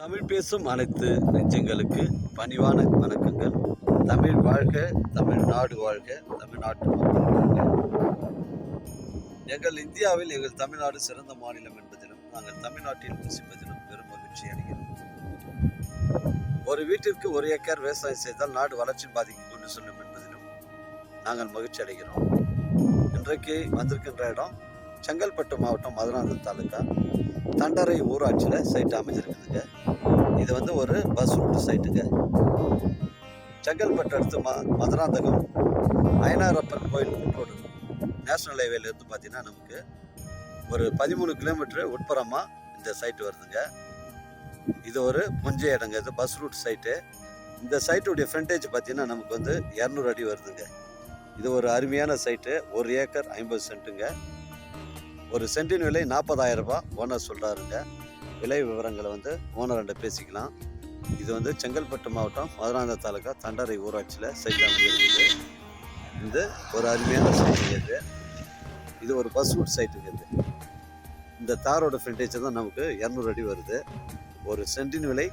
தமிழ் பேசும் அனைத்து நெஞ்சங்களுக்கு பணிவான வணக்கங்கள். தமிழ் வாழ்க தமிழ்நாடு வாழ்க தமிழ்நாட்டு மக்கள் வாழ்க. எங்கள் இந்தியாவில் எங்கள் தமிழ்நாடு சிறந்த மாநிலம் என்பதிலும் நாங்கள் தமிழ்நாட்டில் வசிப்பதிலும் பெரும் மகிழ்ச்சி அடைகிறோம். ஒரு வீட்டிற்கு ஒரு ஏக்கர் விவசாயம் செய்தால் நாடு வளர்ச்சி பாதிக்கு கொண்டு செல்லும் என்பதிலும் நாங்கள் மகிழ்ச்சி அடைகிறோம். இன்றைக்கு வந்திருக்கின்ற இடம் செங்கல்பட்டு மாவட்டம் மதுராந்தகம் தாலுக்கா தண்டரை ஊராட்சியில் சைட் அமைஞ்சிருக்குதுங்க. இது வந்து ஒரு பஸ் ரூட் சைட்டுங்க செங்கல்பட்டு அடுத்து ம மதுராந்தகம் அயனாரப்பன் கோயில் ரோடு நேஷனல் ஹைவேலேருந்து பார்த்தீங்கன்னா நமக்கு ஒரு பதிமூணு கிலோமீட்டர் உட்புறமாக இந்த சைட்டு வருதுங்க. இது ஒரு புஞ்சை இடங்க இது பஸ் ரூட் சைட்டு இந்த சைட்டுடைய ஃப்ரண்டேஜ் பார்த்தீங்கன்னா நமக்கு வந்து இரநூறு அடி வருதுங்க. இது ஒரு அருமையான சைட்டு ஒரு ஏக்கர் ஐம்பது சென்ட்டுங்க. ஒரு சென்டின் விலை நாற்பதாயிரம் ரூபாய். ஓனர் சொல்கிறாருங்க விலை விவரங்களை வந்து ஓனர்கிட்ட பேசிக்கலாம். இது வந்து செங்கல்பட்டு மாவட்டம் மதுராந்த தாலுக்கா தண்டரை ஊராட்சியில் சைட் இருக்குது. இது ஒரு அருமையான சைட்டுங்க இது. இது ஒரு பஸ் ரூட் சைட்டுங்க இது. இந்த தாரோட ஃப்ரண்டேஜ் தான் நமக்கு இரநூறு அடி வருது. ஒரு சென்டின் விலை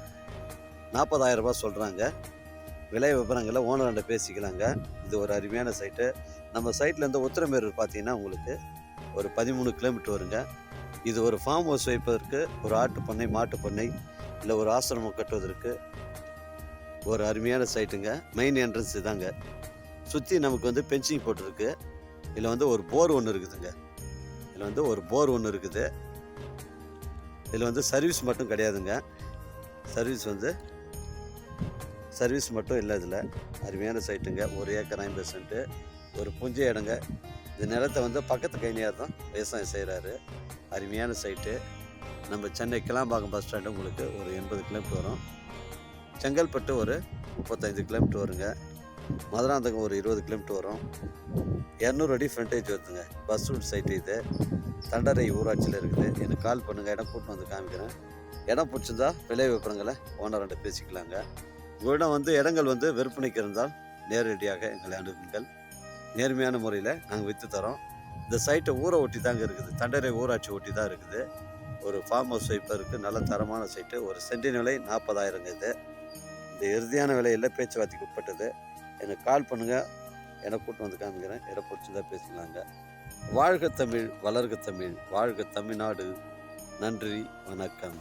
நாற்பதாயிரம் ரூபாய் சொல்கிறாங்க விலை விவரங்களை ஓனர்கிட்ட பேசிக்கலாங்க. இது ஒரு அருமையான சைட்டு நம்ம சைட்லேருந்து உத்திரமேரூர் பார்த்தீங்கன்னா உங்களுக்கு ஒரு பதிமூணு கிலோமீட்டர் வருங்க. இது ஒரு ஃபார்ம் ஹவுஸ் வைப்பதற்கு ஒரு ஆட்டு பண்ணை மாட்டு பண்ணை இல்லை ஒரு ஆசிரமம் கட்டுவதற்கு ஒரு அருமையான சைட்டுங்க மெயின் என்ட்ரன்ஸ் இதாங்க. சுற்றி நமக்கு வந்து பென்சிங் போட்டிருக்கு. இதில் வந்து ஒரு போர் ஒன்று இருக்குதுங்க. இதில் வந்து ஒரு போர் ஒன்று இருக்குது. இதில் வந்து சர்வீஸ் மட்டும் கிடையாதுங்க. சர்வீஸ் வந்து சர்வீஸ் மட்டும் இல்லை இதில். அருமையான சைட்டுங்க ஒரு ஏக்கர் ஐம்பது சென்ட்டு ஒரு புஞ்ச இடங்க இந்த நிலத்தை வந்து பக்கத்து கைனியார் தான் விவசாயம் செய்கிறாரு அருமையான சைட்டு நம்ம சென்னை கிளாம்பாக்கம் பஸ் ஸ்டாண்டு உங்களுக்கு ஒரு எண்பது கிலோமீட்டர் வரும். செங்கல்பட்டு ஒரு முப்பத்தைந்து கிலோமீட்டர் வருங்க. மதுராந்தகம் ஒரு இருபது கிலோமீட்டர் வரும். இரநூறு அடி ஃப்ரண்டேஜ் வருதுங்க. பஸ் ரூட் சைட்டு இது. தண்டரை ஊராட்சியில் இருக்குது. எனக்கு கால் பண்ணுங்கள் இடம் கூட்டு வந்து காமிக்கிறேன். இடம் பிடிச்சிருந்தா விலை விவரங்களை ஓனர்கிட்ட பேசிக்கலாங்க. உங்களிடம் வந்து இடங்கள் வந்து விற்பனைக்கு இருந்தால் நேரடியாக எங்களை அனுப்புங்கள் நேர்மையான முறையில் நாங்கள் விற்று தரோம். இந்த சைட்டை ஊரை ஒட்டி தாங்க இருக்குது. தண்டரை ஊராட்சி ஒட்டி தான் இருக்குது. ஒரு ஃபார்ம் ஹவுஸ் வைப்பதற்கு நல்ல தரமான சைட்டு ஒரு சென்டின் விலை நாற்பதாயிரங்க இது. இந்த இறுதியான விலையில் பேச்சுவார்த்தைக்கு உட்பட்டது. எனக்கு கால் பண்ணுங்கள் என்னை கூட்டு வந்து காமிக்கிறேன் இடம் பிடிச்சிருந்தா பேசிக்கலாங்க. வாழ்க தமிழ் வளர்க தமிழ். வாழ்க தமிழ்நாடு. நன்றி வணக்கம்.